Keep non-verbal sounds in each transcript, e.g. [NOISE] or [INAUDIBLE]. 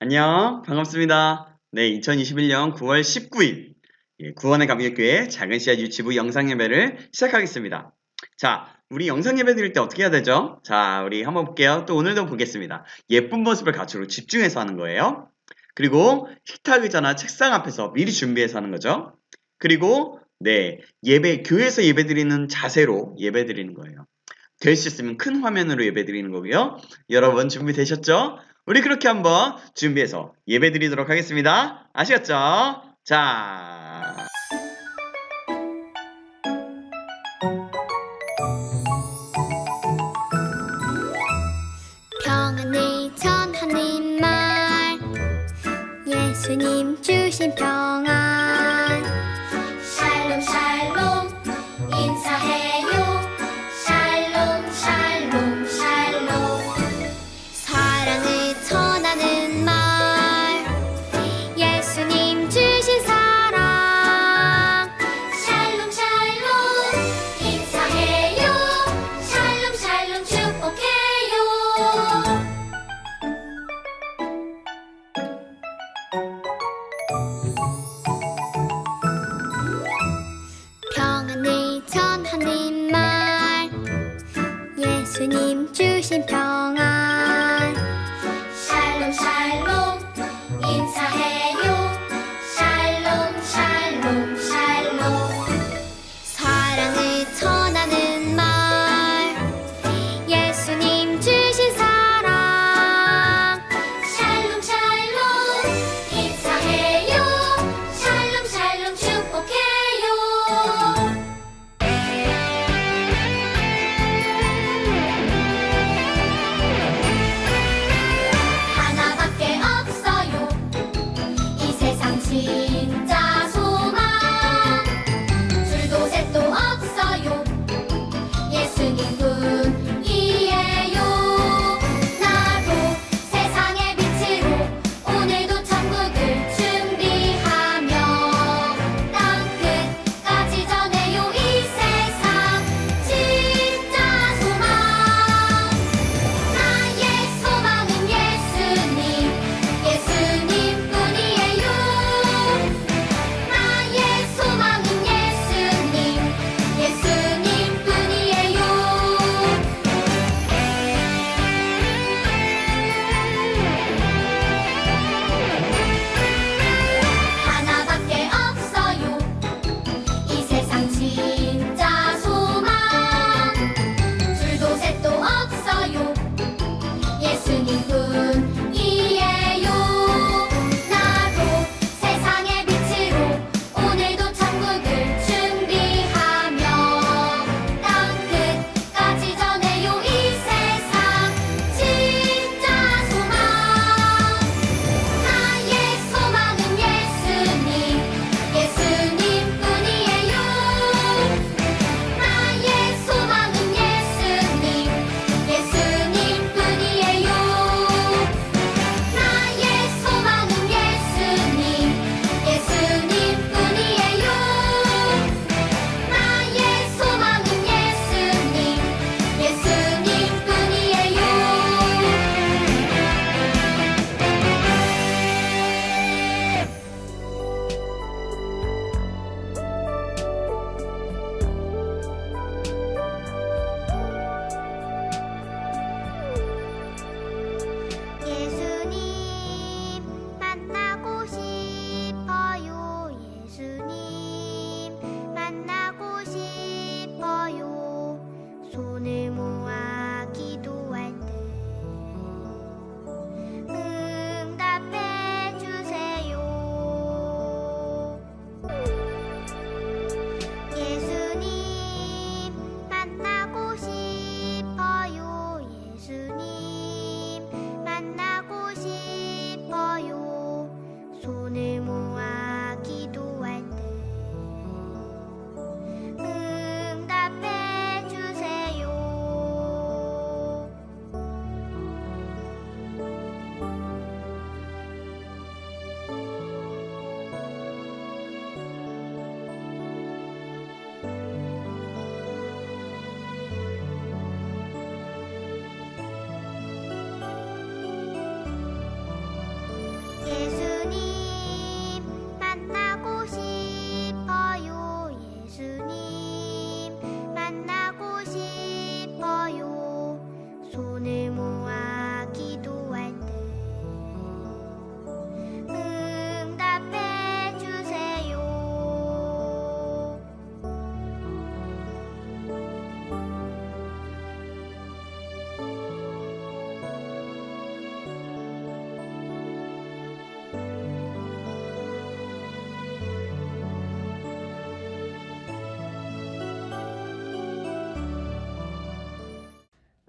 안녕, 반갑습니다. 네, 2021년 9월 19일, 예, 구원의 감격교회 작은 씨앗 유치부 영상 예배를 시작하겠습니다. 자, 우리 영상 예배 드릴 때 어떻게 해야 되죠? 자, 우리 한번 볼게요. 또 오늘도 보겠습니다. 예쁜 모습을 가지고 집중해서 하는 거예요. 그리고 식탁 의자나 책상 앞에서 미리 준비해서 하는 거죠. 그리고 네, 예배, 교회에서 예배 드리는 자세로 예배 드리는 거예요. 될 수 있으면 큰 화면으로 예배 드리는 거고요. 여러분 준비되셨죠? 우리 그렇게 한번 준비해서 예배 드리도록 하겠습니다. 아시겠죠? 자. 평안을 전하는 말 예수님 주신 평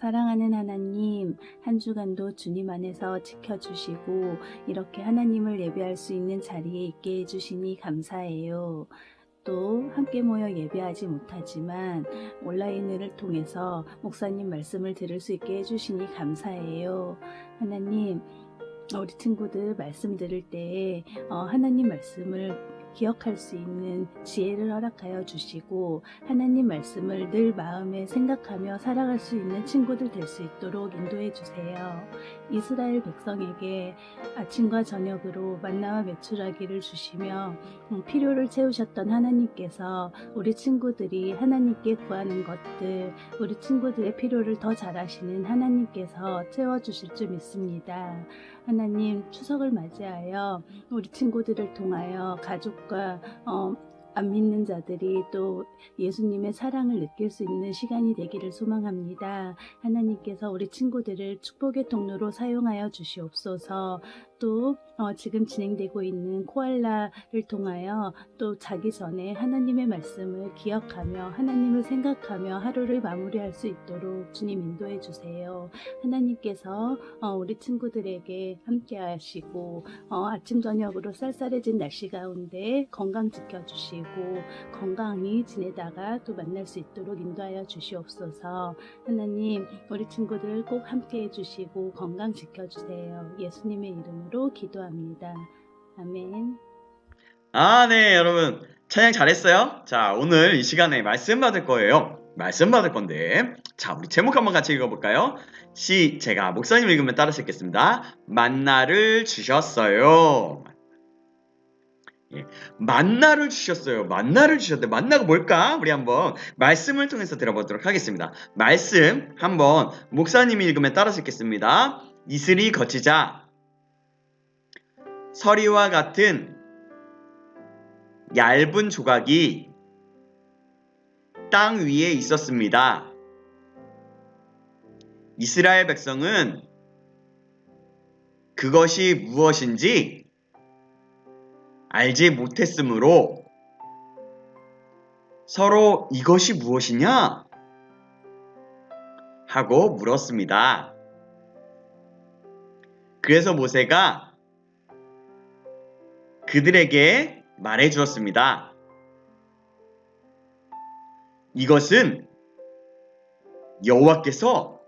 사랑하는 하나님, 한 주간도 주님 안에서 지켜주시고, 이렇게 하나님을 예배할 수 있는 자리에 있게 해주시니 감사해요. 또 함께 모여 예배하지 못하지만 온라인을 통해서 목사님 말씀을 들을 수 있게 해주시니 감사해요. 하나님, 우리 친구들 말씀 들을 때에 어, 하나님 말씀을 기억할 수 있는 지혜를 허락하여 주시고 하나님 말씀을 늘 마음에 생각하며 살아갈 수 있는 친구들 될 수 있도록 인도해 주세요. 이스라엘 백성에게 아침과 저녁으로 만나와 메추라기를 주시며 음, 필요를 채우셨던 하나님께서 우리 친구들이 하나님께 구하는 것들, 우리 친구들의 필요를 더 잘 아시는 하나님께서 채워주실 줄 믿습니다. 하나님 추석을 맞이하여 우리 친구들을 통하여 가족과 어, 안 믿는 자들이 또 예수님의 사랑을 느낄 수 있는 시간이 되기를 소망합니다. 하나님께서 우리 친구들을 축복의 통로로 사용하여 주시옵소서. 또 어, 지금 진행되고 있는 코알라를 통하여 또 자기 전에 하나님의 말씀을 기억하며 하나님을 생각하며 하루를 마무리할 수 있도록 주님 인도해 주세요. 하나님께서 어, 우리 친구들에게 함께 하시고 어, 아침 저녁으로 쌀쌀해진 날씨 가운데 건강 지켜주시고 건강히 지내다가 또 만날 수 있도록 인도하여 주시옵소서. 하나님 우리 친구들 꼭 함께 해주시고 건강 지켜주세요. 예수님의 이름으로 기도합니다. 아멘. 아, 네, 여러분. 찬양 잘했어요? 자, 오늘 이 시간에 말씀 받을 거예요. 말씀 받을 건데. 자, 우리 제목 한번 같이 읽어볼까요? 시, 제가 목사님 읽으면 따라 읽겠습니다. 만나를 주셨어요. 예, 만나를 주셨어요. 만나를 주셨대. 만나가 뭘까? 우리 한번 말씀을 통해서 들어보도록 하겠습니다. 말씀 한번 목사님이 읽으면 따라 읽겠습니다. 이슬이 거치자 서리와 같은 얇은 조각이 땅 위에 있었습니다. 이스라엘 백성은 그것이 무엇인지 알지 못했으므로 서로 이것이 무엇이냐? 하고 물었습니다. 그래서 모세가 그들에게 말해 주었습니다. 이것은 여호와께서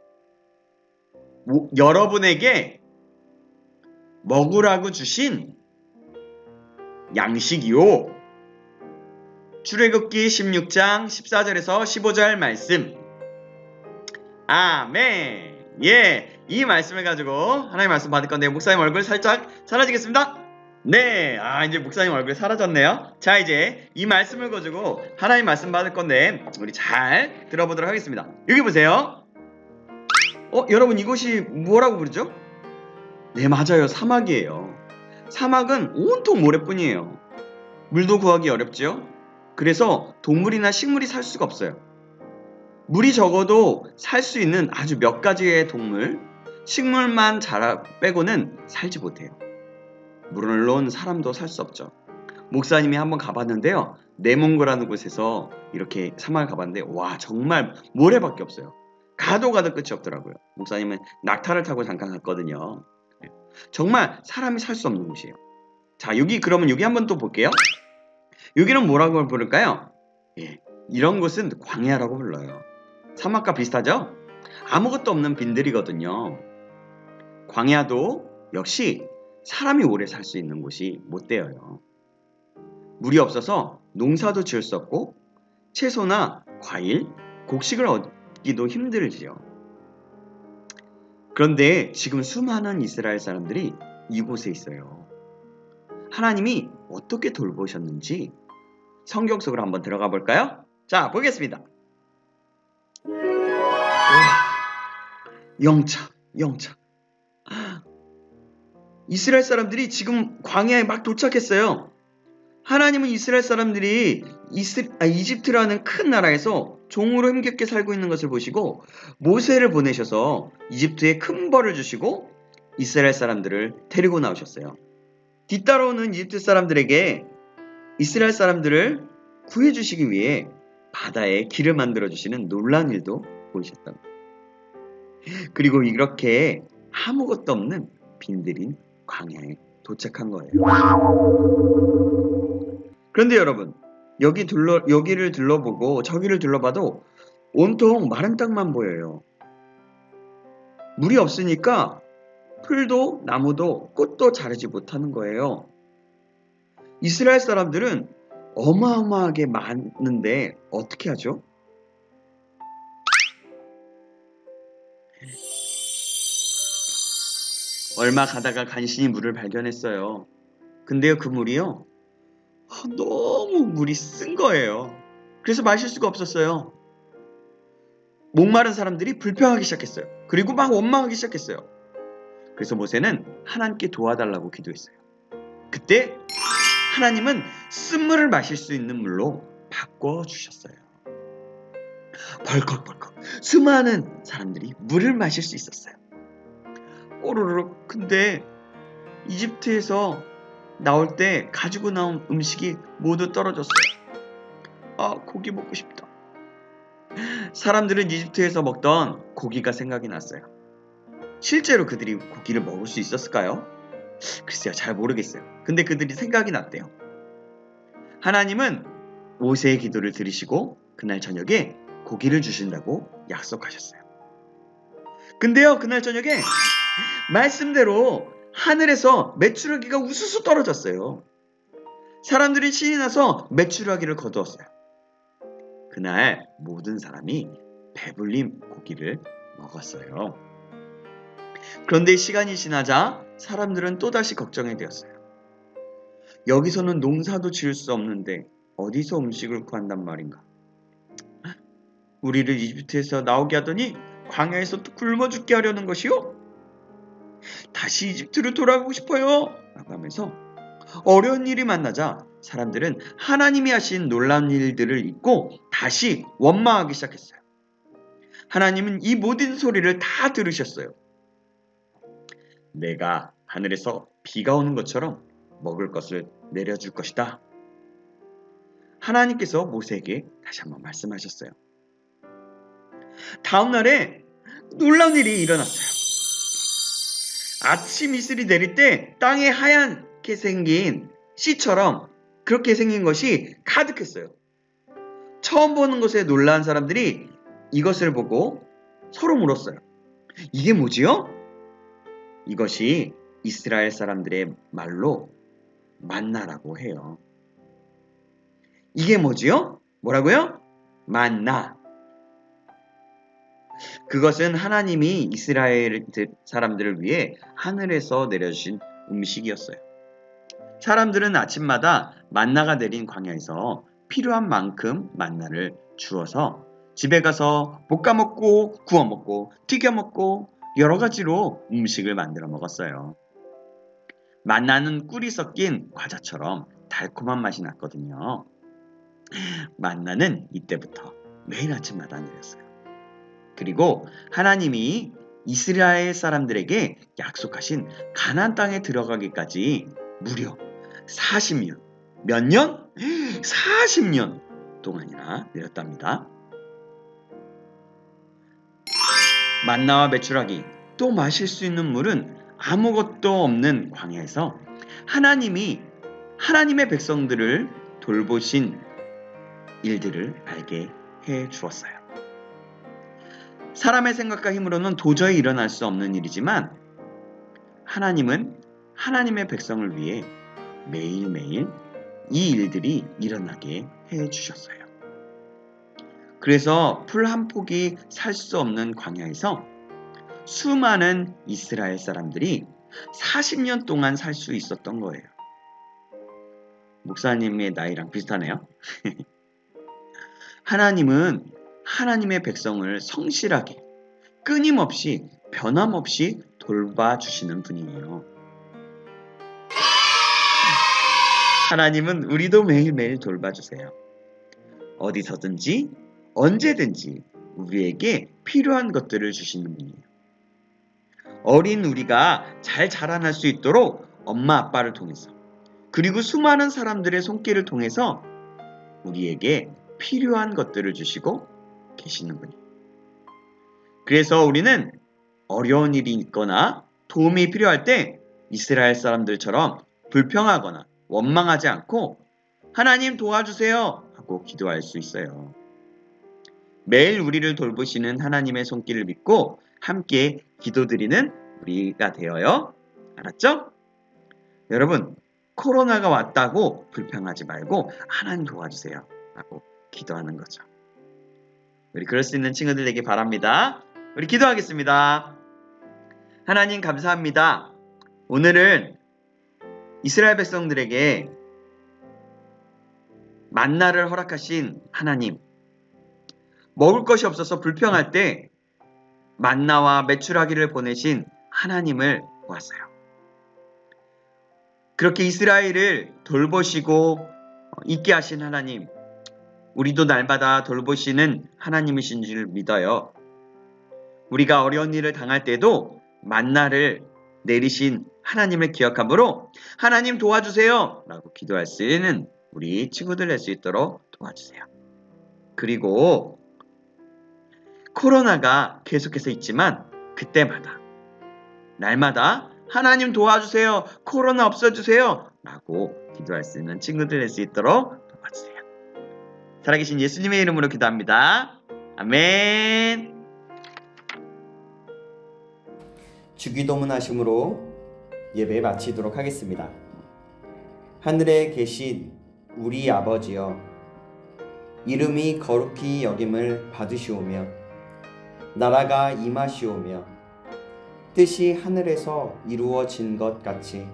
모- 여러분에게 먹으라고 주신 양식이요. 출애굽기 16장 14절에서 15절 말씀. 아멘. 예, 이 말씀을 가지고 하나님 말씀 받을 건데 목사님 얼굴 살짝 사라지겠습니다. 네, 아 이제 목사님 얼굴 사라졌네요. 자 이제 이 말씀을 가지고 하나님 말씀 받을 건데 우리 잘 들어보도록 하겠습니다. 여기 보세요. 어, 여러분 이곳이 뭐라고 부르죠? 네, 맞아요. 사막이에요. 사막은 온통 모래뿐이에요. 물도 구하기 어렵죠? 그래서 동물이나 식물이 살 수가 없어요. 물이 적어도 살 수 있는 아주 몇 가지의 동물, 식물만 자라 빼고는 살지 못해요. 물론 사람도 살 수 없죠. 목사님이 한번 가봤는데요. 내몽고라는 곳에서 이렇게 사막을 가봤는데 와 정말 모래밖에 없어요. 가도 가도 끝이 없더라고요. 목사님은 낙타를 타고 잠깐 갔거든요. 네. 정말 사람이 살 수 없는 곳이에요. 자 여기 그러면 여기 한번 또 볼게요. 여기는 뭐라고 부를까요? 예, 이런 곳은 광야라고 불러요. 사막과 비슷하죠? 아무것도 없는 빈들이거든요. 광야도 역시 사람이 오래 살 수 있는 곳이 못 되어요. 물이 없어서 농사도 지을 수 없고 채소나 과일, 곡식을 얻기도 힘들지요. 그런데 지금 수많은 이스라엘 사람들이 이곳에 있어요. 하나님이 어떻게 돌보셨는지 성경 속으로 한번 들어가 볼까요? 자, 보겠습니다. 영차, 영차. 이스라엘 사람들이 지금 광야에 막 도착했어요. 하나님은 이스라엘 사람들이 이스, 아, 이집트라는 큰 나라에서 종으로 힘겹게 살고 있는 것을 보시고 모세를 보내셔서 이집트에 큰 벌을 주시고 이스라엘 사람들을 데리고 나오셨어요. 뒤따라오는 이집트 사람들에게 이스라엘 사람들을 구해주시기 위해 바다에 길을 만들어 주시는 놀라운 일도 보이셨다. 그리고 이렇게 아무것도 없는 빈들인 광야에 도착한 거예요. 그런데 여러분, 여기 둘러 여기를 둘러보고 저기를 둘러봐도 온통 마른 땅만 보여요. 물이 없으니까 풀도 나무도 꽃도 자르지 못하는 거예요. 이스라엘 사람들은 어마어마하게 많은데 어떻게 하죠? 얼마 가다가 간신히 물을 발견했어요. 근데요, 그 물이요. 아, 너무 물이 쓴 거예요. 그래서 마실 수가 없었어요. 목마른 사람들이 불평하기 시작했어요. 그리고 막 원망하기 시작했어요. 그래서 모세는 하나님께 도와달라고 기도했어요. 그때 하나님은 쓴물을 마실 수 있는 물로 바꿔주셨어요. 벌컥벌컥 수많은 사람들이 물을 마실 수 있었어요. 오로로 근데 이집트에서 나올 때 가지고 나온 음식이 모두 떨어졌어요. 아 고기 먹고 싶다. 사람들은 이집트에서 먹던 고기가 생각이 났어요. 실제로 그들이 고기를 먹을 수 있었을까요? 글쎄요, 잘 모르겠어요. 근데 그들이 생각이 났대요. 하나님은 모세의 기도를 들으시고 그날 저녁에 고기를 주신다고 약속하셨어요. 근데요, 그날 저녁에 말씀대로 하늘에서 메추라기가 우수수 떨어졌어요. 사람들이 신이 나서 메추라기를 거두었어요. 그날 모든 사람이 배불림 고기를 먹었어요. 그런데 시간이 지나자 사람들은 또다시 걱정이 되었어요. 여기서는 농사도 지을 수 없는데 어디서 음식을 구한단 말인가? 우리를 이집트에서 나오게 하더니 광야에서 또 굶어 죽게 하려는 것이요? 다시 이집트로 돌아가고 싶어요. 라고 하면서 어려운 일이 만나자 사람들은 하나님이 하신 놀라운 일들을 잊고 다시 원망하기 시작했어요. 하나님은 이 모든 소리를 다 들으셨어요. 내가 하늘에서 비가 오는 것처럼 먹을 것을 내려줄 것이다. 하나님께서 모세에게 다시 한번 말씀하셨어요. 다음 날에 놀라운 일이 일어났어요. 아침 이슬이 내릴 때 땅에 하얗게 생긴 씨처럼 그렇게 생긴 것이 가득했어요. 처음 보는 것에 놀란 사람들이 이것을 보고 서로 물었어요. 이게 뭐지요? 이것이 이스라엘 사람들의 말로 만나라고 해요. 이게 뭐지요? 뭐라고요? 만나. 그것은 하나님이 이스라엘 사람들을 위해 하늘에서 내려주신 음식이었어요. 사람들은 아침마다 만나가 내린 광야에서 필요한 만큼 만나를 주어서 집에 가서 볶아 먹고 구워 먹고 튀겨 먹고 여러 가지로 음식을 만들어 먹었어요. 만나는 꿀이 섞인 과자처럼 달콤한 맛이 났거든요. 만나는 이때부터 매일 아침마다 내렸어요. 그리고 하나님이 이스라엘 사람들에게 약속하신 가나안 땅에 들어가기까지 무려 40년 몇 년? 40년 동안이나 내렸답니다. 만나와 메추라기 또 마실 수 있는 물은 아무것도 없는 광야에서 하나님이 하나님의 백성들을 돌보신 일들을 알게 해 주었어요. 사람의 생각과 힘으로는 도저히 일어날 수 없는 일이지만 하나님은 하나님의 백성을 위해 매일매일 이 일들이 일어나게 해 주셨어요. 그래서 풀 한 폭이 살 수 없는 광야에서 수많은 이스라엘 사람들이 40년 동안 살 수 있었던 거예요. 목사님의 나이랑 비슷하네요. [LAUGHS] 하나님은 하나님의 백성을 성실하게 끊임없이 변함없이 돌봐주시는 분이에요. 하나님은 우리도 매일매일 돌봐주세요. 어디서든지 언제든지 우리에게 필요한 것들을 주시는 분이에요. 어린 우리가 잘 자라날 수 있도록 엄마 아빠를 통해서 그리고 수많은 사람들의 손길을 통해서 우리에게 필요한 것들을 주시고 계시는 분이에요. 그래서 우리는 어려운 일이 있거나 도움이 필요할 때 이스라엘 사람들처럼 불평하거나 원망하지 않고 하나님 도와주세요 하고 기도할 수 있어요. 매일 우리를 돌보시는 하나님의 손길을 믿고 함께 기도드리는 우리가 되어요. 알았죠? 여러분, 코로나가 왔다고 불평하지 말고 하나님 도와주세요 하고 기도하는 거죠. 우리 그럴 수 있는 친구들 되기 바랍니다. 우리 기도하겠습니다. 하나님 감사합니다. 오늘은 이스라엘 백성들에게 만나를 허락하신 하나님. 먹을 것이 없어서 불평할 때 만나와 매출하기를 보내신 하나님을 보았어요. 그렇게 이스라엘을 돌보시고 있게 하신 하나님, 우리도 날마다 돌보시는 하나님이신 줄 믿어요. 우리가 어려운 일을 당할 때도 만나를 내리신 하나님을 기억함으로 하나님 도와주세요 라고 기도할 수 있는 우리 친구들 될수 있도록 도와주세요. 그리고 코로나가 계속해서 있지만 그때마다 날마다 하나님 도와주세요. 코로나 없어주세요. 라고 기도할 수 있는 친구들 될수 있도록 도와주세요. 살아계신 예수님의 이름으로 기도합니다. 아멘. 주기도문 하심으로 예배 마치도록 하겠습니다. 하늘에 계신 우리 아버지여 이름이 거룩히 여김을 받으시오며 나라가 임하시오며 뜻이 하늘에서 이루어진 것 같이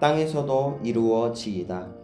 땅에서도 이루어지이다.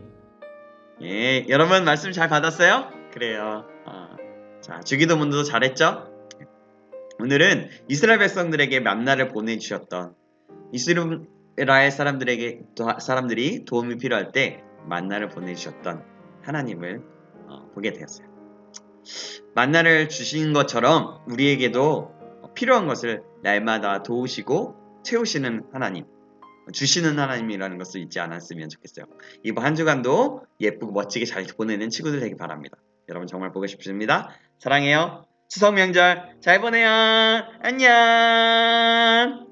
예, 여러분 말씀 잘 받았어요? 그래요. 어, 자, 주기도문도 잘했죠? 오늘은 이스라엘 백성들에게 만나를 보내주셨던 이스라엘 사람들에게 도- 사람들이 도움이 필요할 때 만나를 보내주셨던 하나님을 어, 보게 되었어요. 만나를 주신 것처럼 우리에게도 필요한 것을 날마다 도우시고 채우시는 하나님, 주시는 하나님이라는 것을 잊지 않았으면 좋겠어요. 이번 한 주간도 예쁘고 멋지게 잘 보내는 친구들 되기 바랍니다. 여러분 정말 보고 싶습니다. 사랑해요. 추석 명절 잘 보내요. 안녕.